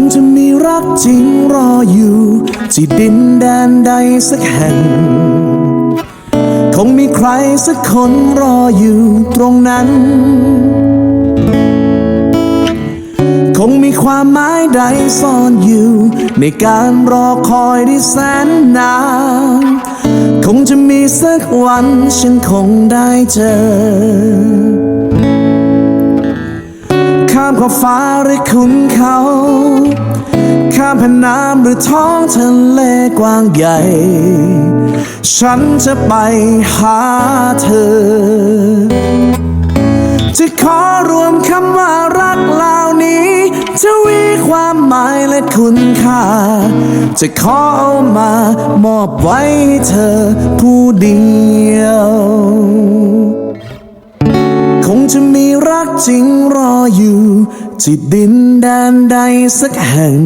งจะมีรักจริงรออยู่ ที่ดินแดนใดสักแห่ง คงมีใครสักคนรออยู่ตรงนั้น คงมีความหมายใดซ่อนอยู่ ในการรอคอยที่แสนนานคงจะมีสักวันฉันคงได้เจอ ข้ามขอบฟ้าหรือขุนเขา ข้ามแผ่นน้ำหรือท้องทะเลกว้างใหญ่ ฉันจะไปหาเธอ จะขอรวมคำว่ารักเหล่านี้จะวีความหมายและคุณค่า จะขอเอามามอบไว้เธอผู้เดียว งจะมีรักจริงรออยู่ที่ดินแดนใดสักแห่ง